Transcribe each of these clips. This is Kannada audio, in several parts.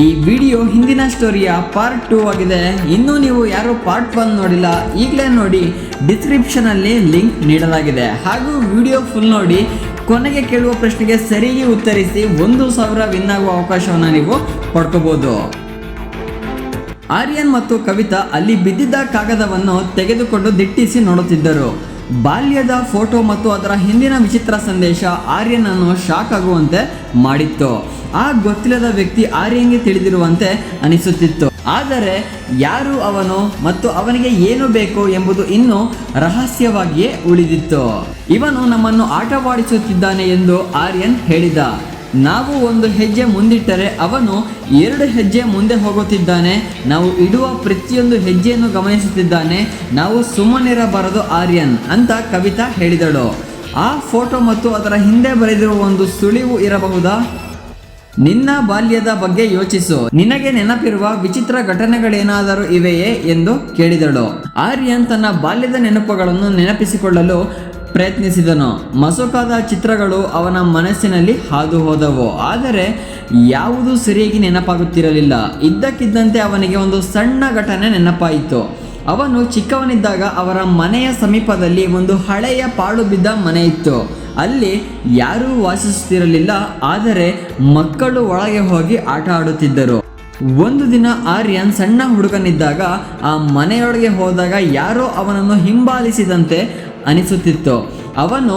ಈ ವಿಡಿಯೋ ಹಿಂದಿನ ಸ್ಟೋರಿಯ ಪಾರ್ಟ್ ಟೂ ಆಗಿದೆ. ಇನ್ನೂ ನೀವು ಯಾರು ಪಾರ್ಟ್ ಒನ್ ನೋಡಿಲ್ಲ, ಈಗಲೇ ನೋಡಿ ಡಿಸ್ಕ್ರಿಪ್ಷನ್ ಅಲ್ಲಿ ಲಿಂಕ್ ನೀಡಲಾಗಿದೆ. ಹಾಗೂ ವಿಡಿಯೋ ಫುಲ್ ನೋಡಿ, ಕೊನೆಗೆ ಕೇಳುವ ಪ್ರಶ್ನೆಗೆ ಸರಿಯಾಗಿ ಉತ್ತರಿಸಿ ಒಂದು ಸಾವಿರ ವಿನ್ ಆಗುವ ಅವಕಾಶವನ್ನು ನೀವು ಪಡ್ಕೋಬಹುದು ಆರ್ಯನ್ ಮತ್ತು ಕವಿತಾ ಅಲ್ಲಿ ಬಿದ್ದಿದ್ದ ಕಾಗದವನ್ನು ತೆಗೆದುಕೊಂಡು ದಿಟ್ಟಿಸಿ ನೋಡುತ್ತಿದ್ದರು. ಬಾಲ್ಯದ ಫೋಟೋ ಮತ್ತು ಅದರ ಹಿಂದಿನ ವಿಚಿತ್ರ ಸಂದೇಶ ಆರ್ಯನನ್ನು ಶಾಕ್ ಆಗುವಂತೆ ಮಾಡಿತ್ತು. ಆ ಗೊತ್ತಿಲ್ಲದ ವ್ಯಕ್ತಿ ಆರ್ಯನ್ಗೆ ತಿಳಿದಿರುವಂತೆ ಅನಿಸುತ್ತಿತ್ತು. ಆದರೆ ಯಾರು ಅವನು ಮತ್ತು ಅವನಿಗೆ ಏನು ಬೇಕು ಎಂಬುದು ಇನ್ನೂ ರಹಸ್ಯವಾಗಿಯೇ ಉಳಿದಿತ್ತು. ಇವನು ನಮ್ಮನ್ನು ಆಟವಾಡಿಸುತ್ತಿದ್ದಾನೆ ಎಂದು ಆರ್ಯನ್ ಹೇಳಿದ. ನಾವು ಒಂದು ಹೆಜ್ಜೆ ಮುಂದಿಟ್ಟರೆ ಅವನು ಎರಡು ಹೆಜ್ಜೆ ಮುಂದೆ ಹೋಗುತ್ತಿದ್ದಾನೆ. ನಾವು ಇಡುವ ಪ್ರತಿಯೊಂದು ಹೆಜ್ಜೆಯನ್ನು ಗಮನಿಸುತ್ತಿದ್ದಾನೆ. ನಾವು ಸುಮ್ಮನಿರಬಾರದು ಆರ್ಯನ್ ಅಂತ ಕವಿತಾ ಹೇಳಿದಳು. ಆ ಫೋಟೋ ಮತ್ತು ಅದರ ಹಿಂದೆ ಬರೆದಿರುವ ಒಂದು ಸುಳಿವು ಇರಬಹುದಾ? ನಿನ್ನ ಬಾಲ್ಯದ ಬಗ್ಗೆ ಯೋಚಿಸು. ನಿನಗೆ ನೆನಪಿರುವ ವಿಚಿತ್ರ ಘಟನೆಗಳೇನಾದರೂ ಇವೆಯೇ ಎಂದು ಕೇಳಿದಳು. ಆರ್ಯನ್ ತನ್ನ ಬಾಲ್ಯದ ನೆನಪುಗಳನ್ನು ನೆನಪಿಸಿಕೊಳ್ಳಲು ಪ್ರಯತ್ನಿಸಿದನು. ಮಸುಕಾದ ಚಿತ್ರಗಳು ಅವನ ಮನಸ್ಸಿನಲ್ಲಿ ಹಾದು ಹೋದವು ಆದರೆ ಯಾವುದೂ ಸರಿಯಾಗಿ ನೆನಪಾಗುತ್ತಿರಲಿಲ್ಲ. ಇದ್ದಕ್ಕಿದ್ದಂತೆ ಅವನಿಗೆ ಒಂದು ಸಣ್ಣ ಘಟನೆ ನೆನಪಾಯಿತು. ಅವನು ಚಿಕ್ಕವನಿದ್ದಾಗ ಅವರ ಮನೆಯ ಸಮೀಪದಲ್ಲಿ ಒಂದು ಹಳೆಯ ಪಾಳು ಬಿದ್ದ ಮನೆ ಇತ್ತು. ಅಲ್ಲಿ ಯಾರೂ ವಾಸಿಸುತ್ತಿರಲಿಲ್ಲ, ಆದರೆ ಮಕ್ಕಳು ಒಳಗೆ ಹೋಗಿ ಆಟ ಆಡುತ್ತಿದ್ದರು. ಒಂದು ದಿನ ಆರ್ಯನ್ ಸಣ್ಣ ಹುಡುಗನಿದ್ದಾಗ ಆ ಮನೆಯೊಳಗೆ ಹೋದಾಗ ಯಾರೋ ಅವನನ್ನು ಹಿಂಬಾಲಿಸಿದಂತೆ ಅನಿಸುತ್ತಿತ್ತು. ಅವನು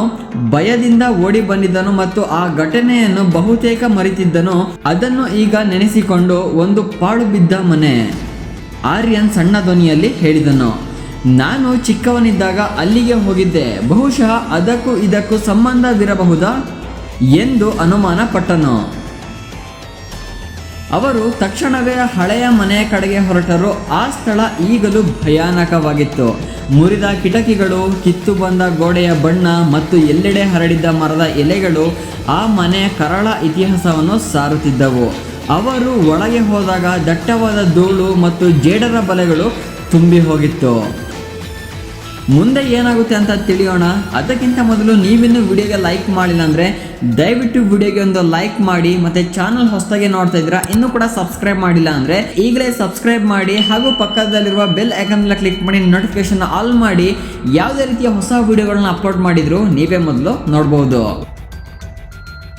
ಭಯದಿಂದ ಓಡಿ ಬಂದಿದ್ದನು ಮತ್ತು ಆ ಘಟನೆಯನ್ನು ಬಹುತೇಕ ಮರೆತಿದ್ದನು. ಅದನ್ನು ಈಗ ನೆನೆಸಿಕೊಂಡು ಒಂದು ಪಾಳು ಬಿದ್ದ ಮನೆ, ಆರ್ಯನ್ ಸಣ್ಣ ಧ್ವನಿಯಲ್ಲಿ ಹೇಳಿದನು. ನಾನು ಚಿಕ್ಕವನಿದ್ದಾಗ ಅಲ್ಲಿಗೆ ಹೋಗಿದ್ದೆ. ಬಹುಶಃ ಅದಕ್ಕೂ ಇದಕ್ಕೂ ಸಂಬಂಧವಿರಬಹುದಾ? ಎಂದು ಅನುಮಾನ ಪಟ್ಟನು ಅವರು ತಕ್ಷಣವೇ ಹಳೆಯ ಮನೆಯ ಕಡೆಗೆ ಹೊರಟರು. ಆ ಸ್ಥಳ ಈಗಲೂ ಭಯಾನಕವಾಗಿತ್ತು. ಮುರಿದ ಕಿಟಕಿಗಳು, ಕಿತ್ತು ಬಂದ ಗೋಡೆಯ ಬಣ್ಣ ಮತ್ತು ಎಲ್ಲೆಡೆ ಹರಡಿದ್ದ ಮರದ ಎಲೆಗಳು ಆ ಮನೆಯ ಕರಾಳ ಇತಿಹಾಸವನ್ನು ಸಾರುತ್ತಿದ್ದವು. ಅವರು ಒಳಗೆ ಹೋದಾಗ ದಟ್ಟವಾದ ಧೂಳು ಮತ್ತು ಜೇಡರ ಬಲೆಗಳು ತುಂಬಿ ಹೋಗಿತ್ತು. ಮುಂದೆ ಏನಾಗುತ್ತೆ ಅಂತ ತಿಳಿಯೋಣ. ಅದಕ್ಕಿಂತ ಮೊದಲು ನೀವಿನ್ನು ವಿಡಿಯೋಗೆ ಲೈಕ್ ಮಾಡಿಲ್ಲ ಅಂದರೆ ದಯವಿಟ್ಟು ವಿಡಿಯೋಗೆ ಒಂದು ಲೈಕ್ ಮಾಡಿ, ಮತ್ತು ಚಾನಲ್ ಹೊಸದಾಗಿ ನೋಡ್ತಾ ಇದ್ದೀರಾ, ಇನ್ನೂ ಕೂಡ ಸಬ್ಸ್ಕ್ರೈಬ್ ಮಾಡಿಲ್ಲ ಅಂದರೆ ಈಗಲೇ ಸಬ್ಸ್ಕ್ರೈಬ್ ಮಾಡಿ, ಹಾಗೂ ಪಕ್ಕದಲ್ಲಿರುವ ಬೆಲ್ ಐಕನ್ನೆಲ್ಲ ಕ್ಲಿಕ್ ಮಾಡಿ ನೋಟಿಫಿಕೇಶನ್ ಆಲ್ ಮಾಡಿ, ಯಾವುದೇ ರೀತಿಯ ಹೊಸ ವಿಡಿಯೋಗಳನ್ನ ಅಪ್ಲೋಡ್ ಮಾಡಿದರೂ ನೀವೇ ಮೊದಲು ನೋಡ್ಬೋದು.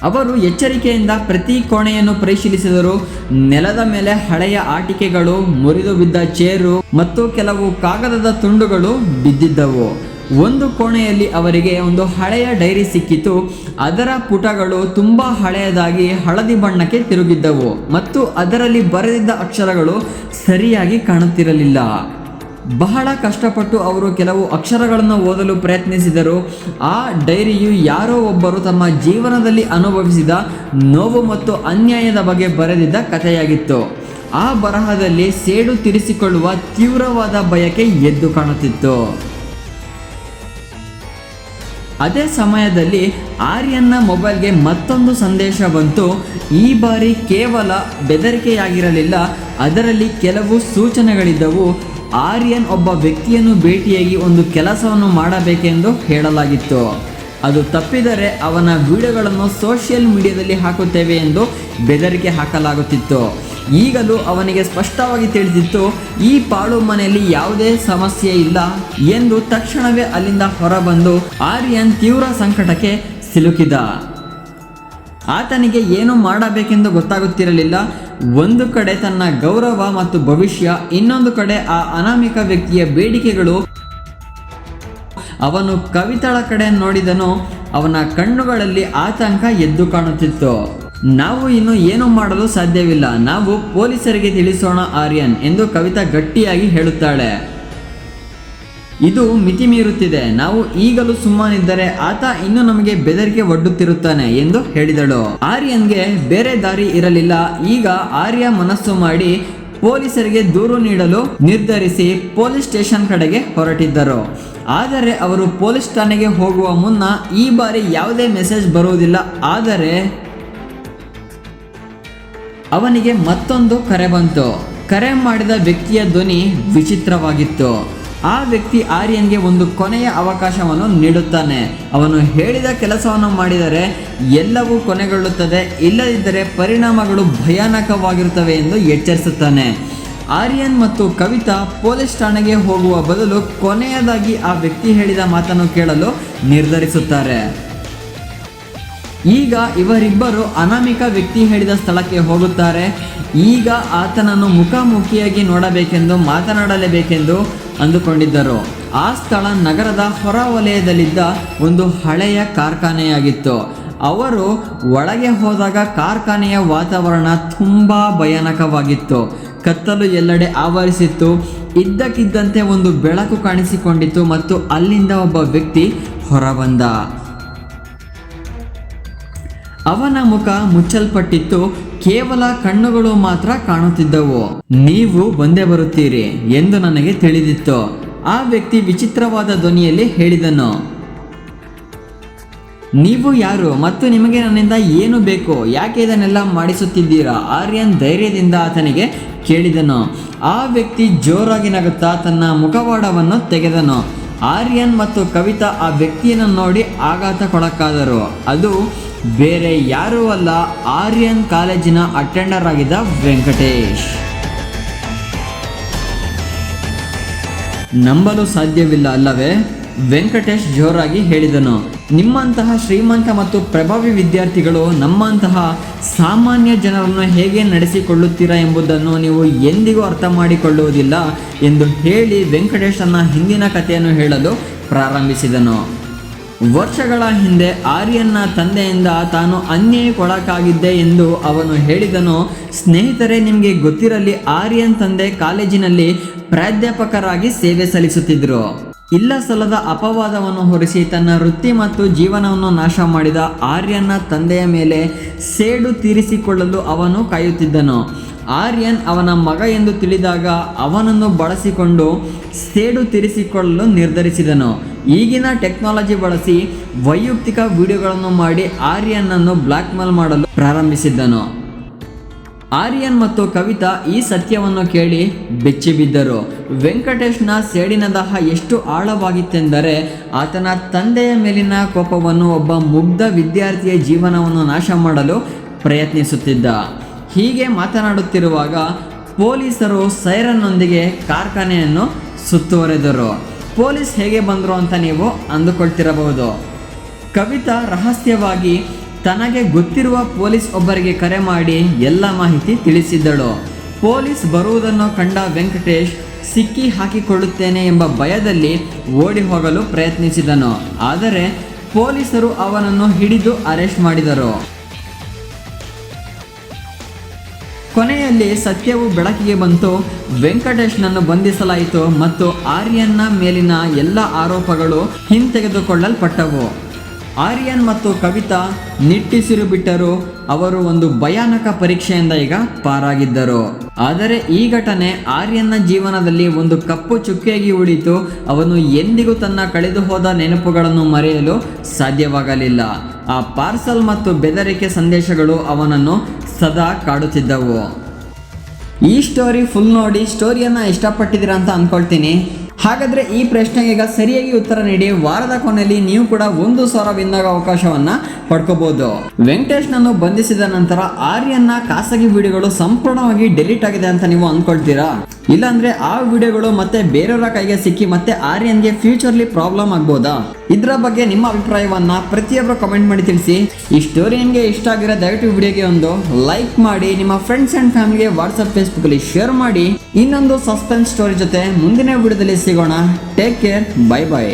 ಅವರು ಎಚ್ಚರಿಕೆಯಿಂದ ಪ್ರತಿ ಕೋಣೆಯನ್ನು ಪರಿಶೀಲಿಸಿದರು. ನೆಲದ ಮೇಲೆ ಹಳೆಯ ಆಟಿಕೆಗಳು, ಮುರಿದು ಬಿದ್ದ ಚೇರು ಮತ್ತು ಕೆಲವು ಕಾಗದದ ತುಂಡುಗಳು ಬಿದ್ದಿದ್ದವು. ಒಂದು ಕೋಣೆಯಲ್ಲಿ ಅವರಿಗೆ ಒಂದು ಹಳೆಯ ಡೈರಿ ಸಿಕ್ಕಿತು. ಅದರ ಪುಟಗಳು ತುಂಬ ಹಳೆಯದಾಗಿ ಹಳದಿ ಬಣ್ಣಕ್ಕೆ ತಿರುಗಿದ್ದವು ಮತ್ತು ಅದರಲ್ಲಿ ಬರೆದಿದ್ದ ಅಕ್ಷರಗಳು ಸರಿಯಾಗಿ ಕಾಣುತ್ತಿರಲಿಲ್ಲ. ಬಹಳ ಕಷ್ಟಪಟ್ಟು ಅವರು ಕೆಲವು ಅಕ್ಷರಗಳನ್ನು ಓದಲು ಪ್ರಯತ್ನಿಸಿದರು. ಆ ಡೈರಿಯು ಯಾರೋ ಒಬ್ಬರು ತಮ್ಮ ಜೀವನದಲ್ಲಿ ಅನುಭವಿಸಿದ ನೋವು ಮತ್ತು ಅನ್ಯಾಯದ ಬಗ್ಗೆ ಬರೆದಿದ್ದ ಕಥೆಯಾಗಿತ್ತು. ಆ ಬರಹದಲ್ಲಿ ಸೇಡು ತೀರಿಸಿಕೊಳ್ಳುವ ತೀವ್ರವಾದ ಬಯಕೆ ಎದ್ದು ಕಾಣುತ್ತಿತ್ತು. ಅದೇ ಸಮಯದಲ್ಲಿ ಆರ್ಯನ್ನ ಮೊಬೈಲ್ಗೆ ಮತ್ತೊಂದು ಸಂದೇಶ ಬಂತು. ಈ ಬಾರಿ ಕೇವಲ ಬೆದರಿಕೆಯಾಗಿರಲಿಲ್ಲ, ಅದರಲ್ಲಿ ಕೆಲವು ಸೂಚನೆಗಳಿದ್ದವು. ಆರ್ಯನ್ ಒಬ್ಬ ವ್ಯಕ್ತಿಯನ್ನು ಭೇಟಿಯಾಗಿ ಒಂದು ಕೆಲಸವನ್ನು ಮಾಡಬೇಕೆಂದು ಹೇಳಲಾಗಿತ್ತು. ಅದು ತಪ್ಪಿದರೆ ಅವನ ವಿಡಿಯೋಗಳನ್ನು ಸೋಷಿಯಲ್ ಮೀಡಿಯಾದಲ್ಲಿ ಹಾಕುತ್ತೇವೆ ಎಂದು ಬೆದರಿಕೆ ಹಾಕಲಾಗುತ್ತಿತ್ತು. ಈಗಲೂ ಅವನಿಗೆ ಸ್ಪಷ್ಟವಾಗಿ ತಿಳಿದಿತ್ತು, ಈ ಪಾಳು ಮನೆಯಲ್ಲಿ ಯಾವುದೇ ಸಮಸ್ಯೆ ಇಲ್ಲ ಎಂದು ತಕ್ಷಣವೇ ಅಲ್ಲಿಂದ ಹೊರಬಂದು ಆರ್ಯನ್ ತೀವ್ರ ಸಂಕಟಕ್ಕೆ ಸಿಲುಕಿದ. ಆತನಿಗೆ ಏನು ಮಾಡಬೇಕೆಂದು ಗೊತ್ತಾಗುತ್ತಿರಲಿಲ್ಲ. ಒಂದು ಕಡೆ ತನ್ನ ಗೌರವ ಮತ್ತು ಭವಿಷ್ಯ, ಇನ್ನೊಂದು ಕಡೆ ಆ ಅನಾಮಿಕ ವ್ಯಕ್ತಿಯ ಬೇಡಿಕೆಗಳು. ಅವನು ಕವಿತಳ ಕಡೆ ನೋಡಿದನು, ಅವನ ಕಣ್ಣುಗಳಲ್ಲಿ ಆತಂಕ ಎದ್ದು ಕಾಣುತ್ತಿತ್ತು. ನಾವು ಇನ್ನು ಏನು ಮಾಡಲು ಸಾಧ್ಯವಿಲ್ಲ, ನಾವು ಪೊಲೀಸರಿಗೆ ತಿಳಿಸೋಣ ಆರ್ಯನ್ ಎಂದು ಕವಿತಾ ಗಟ್ಟಿಯಾಗಿ ಹೇಳುತ್ತಾಳೆ. ಇದು ಮಿತಿ ಮೀರುತ್ತಿದೆ. ನಾವು ಈಗಲೂ ಸುಮ್ಮನಿದ್ದರೆ ಆತ ಇನ್ನು ನಮಗೆ ಬೆದರಿಕೆ ಒಡ್ಡುತ್ತಿರುತ್ತಾನೆ ಎಂದು ಹೇಳಿದಳು. ಆರ್ಯನ್ಗೆ ಬೇರೆ ದಾರಿ ಇರಲಿಲ್ಲ. ಈಗ ಆರ್ಯ ಮನಸ್ಸು ಮಾಡಿ ಪೊಲೀಸರಿಗೆ ದೂರು ನೀಡಲು ನಿರ್ಧರಿಸಿ ಪೊಲೀಸ್ ಸ್ಟೇಷನ್ ಕಡೆಗೆ ಹೊರಟಿದ್ದರು. ಆದರೆ ಅವರು ಪೊಲೀಸ್ ಠಾಣೆಗೆ ಹೋಗುವ ಮುನ್ನ ಈ ಬಾರಿ ಯಾವುದೇ ಮೆಸೇಜ್ ಬರುವುದಿಲ್ಲ. ಆದರೆ ಅವನಿಗೆ ಮತ್ತೊಂದು ಕರೆ ಬಂತು. ಕರೆ ಮಾಡಿದ ವ್ಯಕ್ತಿಯ ಧ್ವನಿ ವಿಚಿತ್ರವಾಗಿತ್ತು. ಆ ವ್ಯಕ್ತಿ ಆರ್ಯನ್ಗೆ ಒಂದು ಕೊನೆಯ ಅವಕಾಶವನ್ನು ನೀಡುತ್ತಾನೆ. ಅವನು ಹೇಳಿದ ಕೆಲಸವನ್ನು ಮಾಡಿದರೆ ಎಲ್ಲವೂ ಕೊನೆಗೊಳ್ಳುತ್ತದೆ, ಇಲ್ಲದಿದ್ದರೆ ಪರಿಣಾಮಗಳು ಭಯಾನಕವಾಗಿರುತ್ತವೆ ಎಂದು ಎಚ್ಚರಿಸುತ್ತಾನೆ. ಆರ್ಯನ್ ಮತ್ತು ಕವಿತಾ ಪೊಲೀಸ್ ಠಾಣೆಗೆ ಹೋಗುವ ಬದಲು ಕೊನೆಯದಾಗಿ ಆ ವ್ಯಕ್ತಿ ಹೇಳಿದ ಮಾತನ್ನು ಕೇಳಲು ನಿರ್ಧರಿಸುತ್ತಾರೆ. ಈಗ ಇವರಿಬ್ಬರು ಅನಾಮಿಕ ವ್ಯಕ್ತಿ ಹೇಳಿದ ಸ್ಥಳಕ್ಕೆ ಹೋಗುತ್ತಾರೆ. ಈಗ ಆತನನ್ನು ಮುಖಾಮುಖಿಯಾಗಿ ನೋಡಬೇಕೆಂದು, ಮಾತನಾಡಲೇಬೇಕೆಂದು ಅಂದುಕೊಂಡಿದ್ದರು. ಆ ಸ್ಥಳ ನಗರದ ಹೊರ ವಲಯದಲ್ಲಿದ್ದ ಒಂದು ಹಳೆಯ ಕಾರ್ಖಾನೆಯಾಗಿತ್ತು. ಅವರು ಒಳಗೆ ಹೋದಾಗ ಕಾರ್ಖಾನೆಯ ವಾತಾವರಣ ತುಂಬ ಭಯಾನಕವಾಗಿತ್ತು. ಕತ್ತಲು ಎಲ್ಲೆಡೆ ಆವರಿಸಿತ್ತು. ಇದ್ದಕ್ಕಿದ್ದಂತೆ ಒಂದು ಬೆಳಕು ಕಾಣಿಸಿಕೊಂಡಿತು ಮತ್ತು ಅಲ್ಲಿಂದ ಒಬ್ಬ ವ್ಯಕ್ತಿ ಹೊರಬಂದ. ಅವನ ಮುಖ ಮುಚ್ಚಲ್ಪಟ್ಟಿತ್ತು, ಕೇವಲ ಕಣ್ಣುಗಳು ಮಾತ್ರ ಕಾಣುತ್ತಿದ್ದವು. ನೀವು ಬಂದೇ ಬರುತ್ತೀರಿ ಎಂದು ನನಗೆ ತಿಳಿದಿತ್ತು. ಆ ವ್ಯಕ್ತಿ ವಿಚಿತ್ರವಾದ ಧ್ವನಿಯಲ್ಲಿ ಹೇಳಿದನು, ನೀವು ಯಾರು ಮತ್ತು ನಿಮಗೆ ನನ್ನಿಂದ ಏನು ಬೇಕು? ಯಾಕೆ ಇದನ್ನೆಲ್ಲ ಮಾಡಿಸುತ್ತಿದ್ದೀರಾ? ಆರ್ಯನ್ ಧೈರ್ಯದಿಂದ ಆತನಿಗೆ ಕೇಳಿದನು. ಆ ವ್ಯಕ್ತಿ ಜೋರಾಗಿ ನಗುತ್ತಾ ತನ್ನ ಮುಖವಾಡವನ್ನು ತೆಗೆದನು. ಆರ್ಯನ್ ಮತ್ತು ಕವಿತಾ ಆ ವ್ಯಕ್ತಿಯನ್ನು ನೋಡಿ ಆಘಾತಕ್ಕೊಳಕ್ಕಾದರು ಅದು ಬೇರೆ ಯಾರೂ ಅಲ್ಲ ಆರ್ಯನ್ ಕಾಲೇಜಿನ ಅಟೆಂಡರ್ ಆಗಿದ್ದ ವೆಂಕಟೇಶ್. ನಂಬಲು ಸಾಧ್ಯವಿಲ್ಲ ಅಲ್ಲವೇ? ವೆಂಕಟೇಶ್ ಜೋರಾಗಿ ಹೇಳಿದನು. ನಿಮ್ಮಂತಹ ಶ್ರೀಮಂತ ಮತ್ತು ಪ್ರಭಾವಿ ವಿದ್ಯಾರ್ಥಿಗಳು ನಮ್ಮಂತಹ ಸಾಮಾನ್ಯ ಜನರನ್ನು ಹೇಗೆ ನಡೆಸಿಕೊಳ್ಳುತ್ತೀರಾ ಎಂಬುದನ್ನು ನೀವು ಎಂದಿಗೂ ಅರ್ಥ ಮಾಡಿಕೊಳ್ಳುವುದಿಲ್ಲ ಎಂದು ಹೇಳಿ ವೆಂಕಟೇಶ್ ಹಿಂದಿನ ಕಥೆಯನ್ನು ಹೇಳಲು ಪ್ರಾರಂಭಿಸಿದನು. ವರ್ಷಗಳ ಹಿಂದೆ ಆರ್ಯನ್ನ ತಂದೆಯಿಂದ ತಾನು ಅನ್ಯಾಯಕ್ಕೊಳಕಾಗಿದ್ದೆ ಎಂದು ಅವನು ಹೇಳಿದನು. ಸ್ನೇಹಿತರೆ, ನಿಮಗೆ ಗೊತ್ತಿರಲಿ, ಆರ್ಯನ್ ತಂದೆ ಕಾಲೇಜಿನಲ್ಲಿ ಪ್ರಾಧ್ಯಾಪಕರಾಗಿ ಸೇವೆ ಸಲ್ಲಿಸುತ್ತಿದ್ದರು ಇಲ್ಲ ಸಲ್ಲದ ಅಪವಾದವನ್ನು ಹೊರಿಸಿ ತನ್ನ ವೃತ್ತಿ ಮತ್ತು ಜೀವನವನ್ನು ನಾಶ ಮಾಡಿದ ಆರ್ಯನ ತಂದೆಯ ಮೇಲೆ ಸೇಡು ತೀರಿಸಿಕೊಳ್ಳಲು ಅವನು ಕಾಯುತ್ತಿದ್ದನು. ಆರ್ಯನ್ ಅವನ ಮಗ ಎಂದು ತಿಳಿದಾಗ ಅವನನ್ನು ಬಳಸಿಕೊಂಡು ಸೇಡು ತೀರಿಸಿಕೊಳ್ಳಲು ನಿರ್ಧರಿಸಿದನು. ಈಗಿನ ಟೆಕ್ನಾಲಜಿ ಬಳಸಿ ವೈಯಕ್ತಿಕ ವಿಡಿಯೋಗಳನ್ನು ಮಾಡಿ ಆರ್ಯನನ್ನು ಬ್ಲ್ಯಾಕ್ ಮೇಲ್ ಮಾಡಲು ಪ್ರಾರಂಭಿಸಿದ್ದನು. ಆರ್ಯನ್ ಮತ್ತು ಕವಿತಾ ಈ ಸತ್ಯವನ್ನು ಕೇಳಿ ಬೆಚ್ಚಿಬಿದ್ದರು ವೆಂಕಟೇಶ್ನ ಸೇಡಿನ ದಾಹ ಎಷ್ಟು ಆಳವಾಗಿತ್ತೆಂದರೆ ಆತನ ತಂದೆಯ ಮೇಲಿನ ಕೋಪವನ್ನು ಒಬ್ಬ ಮುಗ್ಧ ವಿದ್ಯಾರ್ಥಿಯ ಜೀವನವನ್ನು ನಾಶ ಮಾಡಲು ಪ್ರಯತ್ನಿಸುತ್ತಿದ್ದ. ಹೀಗೆ ಮಾತನಾಡುತ್ತಿರುವಾಗ ಪೊಲೀಸರು ಸೈರನ್ನೊಂದಿಗೆ ಕಾರ್ಖಾನೆಯನ್ನು ಸುತ್ತುವರೆದರು. ಪೊಲೀಸ್ ಹೇಗೆ ಬಂದರು ಅಂತ ನೀವು ಅಂದುಕೊಳ್ತಿರಬಹುದು. ಕವಿತಾ ರಹಸ್ಯವಾಗಿ ತನಗೆ ಗೊತ್ತಿರುವ ಪೊಲೀಸ್ ಒಬ್ಬರಿಗೆ ಕರೆ ಮಾಡಿ ಎಲ್ಲ ಮಾಹಿತಿ ತಿಳಿಸಿದ್ದಳು. ಪೊಲೀಸ್ ಬರುವುದನ್ನು ಕಂಡ ವೆಂಕಟೇಶ್, ಸಿಕ್ಕಿ ಹಾಕಿಕೊಳ್ಳುತ್ತೇನೆ ಎಂಬ ಭಯದಲ್ಲಿ ಓಡಿ ಹೋಗಲು ಪ್ರಯತ್ನಿಸಿದನು. ಆದರೆ ಪೊಲೀಸರು ಅವನನ್ನು ಹಿಡಿದು ಅರೆಸ್ಟ್ ಮಾಡಿದರು. ಕೊನೆಯಲ್ಲಿ ಸತ್ಯವು ಬೆಳಕಿಗೆ ಬಂತು. ವೆಂಕಟೇಶ್ನನ್ನು ಬಂಧಿಸಲಾಯಿತು ಮತ್ತು ಆರ್ಯನ್ನ ಮೇಲಿನ ಎಲ್ಲ ಆರೋಪಗಳು ಹಿಂತೆಗೆದುಕೊಳ್ಳಲ್ಪಟ್ಟವು. ಆರ್ಯನ್ ಮತ್ತು ಕವಿತಾ ನಿಟ್ಟಿಸಿರು ಬಿಟ್ಟರು. ಅವರು ಒಂದು ಭಯಾನಕ ಪರೀಕ್ಷೆಯಿಂದ ಈಗ ಪಾರಾಗಿದ್ದರು. ಆದರೆ ಈ ಘಟನೆ ಆರ್ಯನ ಜೀವನದಲ್ಲಿ ಒಂದು ಕಪ್ಪು ಚುಕ್ಕೆಯಾಗಿ ಉಳಿತು. ಅವನು ಎಂದಿಗೂ ತನ್ನ ಕಳೆದು ಹೋದ ನೆನಪುಗಳನ್ನು ಮರೆಯಲು ಸಾಧ್ಯವಾಗಲಿಲ್ಲ. ಆ ಪಾರ್ಸಲ್ ಮತ್ತು ಬೆದರಿಕೆ ಸಂದೇಶಗಳು ಅವನನ್ನು ಸದಾ ಕಾಡುತ್ತಿದ್ದವು. ಈ ಸ್ಟೋರಿ ಫುಲ್ ನೋಡಿ ಸ್ಟೋರಿಯನ್ನು ಇಷ್ಟಪಟ್ಟಿದ್ದೀರಾ ಅಂತ ಅಂದ್ಕೊಳ್ತೀನಿ ಹಾಗಾದರೆ ಈ ಪ್ರಶ್ನೆಗೆ ಈಗ ಸರಿಯಾಗಿ ಉತ್ತರ ನೀಡಿ ವಾರದ ಕೊನೆಯಲ್ಲಿ ನೀವು ಕೂಡ ಒಂದು ಸಾವಿರ ಬಿಂದಾಗ ಅವಕಾಶವನ್ನ ಪಡ್ಕೋಬಹುದು ವೆಂಕಟೇಶ್ನನ್ನು ಬಂಧಿಸಿದ ನಂತರ ಆರ್ಯನ್ನ ಖಾಸಗಿ ವಿಡಿಯೋಗಳು ಸಂಪೂರ್ಣವಾಗಿ ಡೆಲೀಟ್ ಆಗಿದೆ ಅಂತ ನೀವು ಅಂದ್ಕೊಳ್ತೀರಾ? ಇಲ್ಲಾಂದ್ರೆ ಆ ವಿಡಿಯೋಗಳು ಮತ್ತೆ ಬೇರೆಯವರ ಕೈಗೆ ಸಿಕ್ಕಿ ಮತ್ತೆ ಆರ್ಯನ್ಗೆ ಫ್ಯೂಚರ್ಲಿ ಪ್ರಾಬ್ಲಮ್ ಆಗ್ಬೋದಾ? ಇದರ ಬಗ್ಗೆ ನಿಮ್ಮ ಅಭಿಪ್ರಾಯವನ್ನು ಪ್ರತಿಯೊಬ್ಬರು ಕಮೆಂಟ್ ಮಾಡಿ ತಿಳಿಸಿ. ಈ ಸ್ಟೋರಿ ನಿಮಗೆ ಇಷ್ಟ ಆಗಿರೋ ದಯವಿಟ್ಟು ವಿಡಿಯೋಗೆ ಒಂದು ಲೈಕ್ ಮಾಡಿ, ನಿಮ್ಮ ಫ್ರೆಂಡ್ಸ್ ಅಂಡ್ ಫ್ಯಾಮಿಲಿಗೆ ವಾಟ್ಸಪ್ ಫೇಸ್ಬುಕ್ ಅಲ್ಲಿ ಶೇರ್ ಮಾಡಿ. ಇನ್ನೊಂದು ಸಸ್ಪೆನ್ಸ್ ಸ್ಟೋರಿ ಜೊತೆ ಮುಂದಿನ ವಿಡಿಯೋದಲ್ಲಿ ಸಿಗೋಣ. Take care bye bye